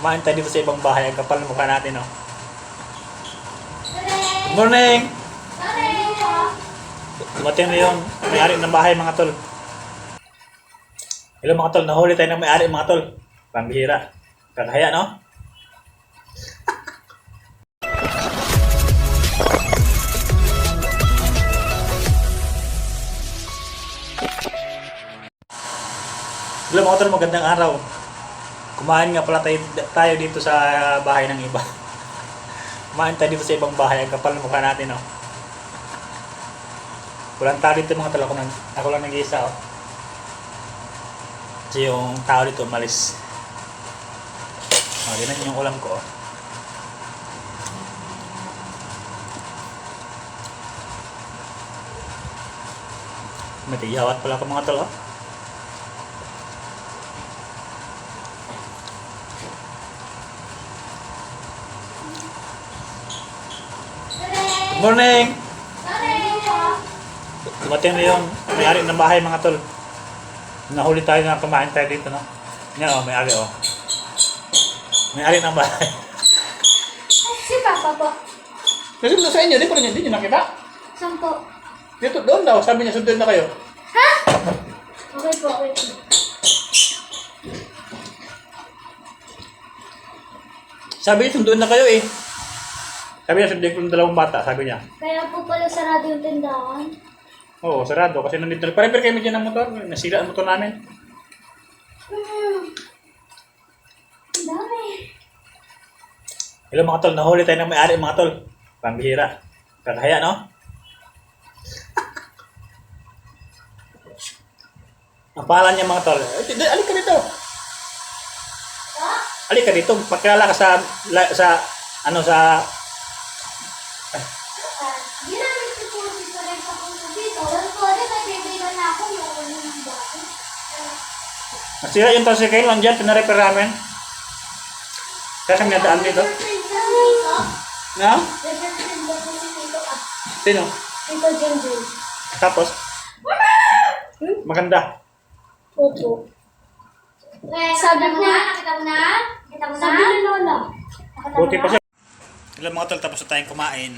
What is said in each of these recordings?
Kumain tayo dito sa ibang bahay. Ang kapal mukha natin, oh. Good morning! Dumating na yung may-ari ng bahay, mga tol. Hello, mga tol. Nahuli tayo ng may-ari, mga tol. Pambihira. Kakaya, no? Hello, mga tol. Magandang araw. Kumain nga pala tayo, tayo dito sa bahay ng iba. Kumain tayo dito sa ibang bahay. Ang kapal mukha natin, oh. Walang tao dito mga tol. Ako, lang, ako lang nag-iisa, oh. Kasi yung tao dito umalis. Oh, ganun yung ulam ko, oh. May tigihawat pala ako mga tol, morning! Dumating na yung may-ari ng bahay mga tol. Nahuli tayo na kumain tayo dito, no? Yan, oh, may-ari, oh. May-ari ng bahay. Si Papa po. Kasi sa inyo, di pa rin hindi nyo nakita. Saan po? Dito, doon daw. Sabi niya, sundin na kayo. Ha? Okay po, okay po. Sabi niya, sunduin na kayo eh. Sabi niya, sundin ko ng dalawang bata, sabi niya. Kaya po pala sarado yung tindahan. Oo, sarado. Kasi nandito, pare-pare kami dyan ng motor. Nasira ang motor namin. Hmm. Ang dami. Hello mga tol, nahuli tayo ng may-ari mga tol. Pambihira. Kakaya, no? Ang pangalan niya mga tol. Alik ka dito. Ha? Alik ka dito. Pagkala ka sa, la- sa, ano, sa, ginamit ko po dito rin sa puso dito. Rin, nagbibigan na ako yung ulo ng bahay. nasira yung tricycle, nandiyan, pinarepair namin. Kaya kami nadaan dito. Si ah. Sino? Tito Jinjin. Tapos? Maganda. Opo. Sabi ko, nakita mo na? Nakita mo na? Sabi ni Lola. Buti na? pa siya. Ilang mga tol, tapos na tayong kumain.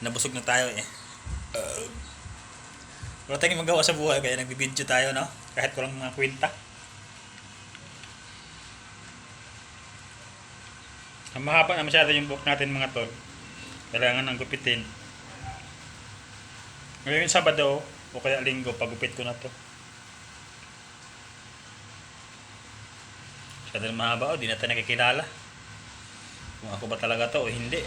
Nabusog na tayo eh. Uh, wala tayong magawa sa buhay, kaya nagbibideo tayo, no? Kahit walang mga kwenta. Ang mahaba na masyado yung book natin mga tol. Kailangan ng gupitin. Ngayon Sabado o kaya Linggo, pagupit ko na to. Masyado mahaba o, di na tayo nakikilala kung ako ba talaga to o hindi.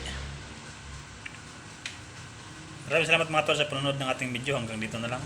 Maraming salamat mga tol sa panonood ng ating video. Hanggang dito na lang.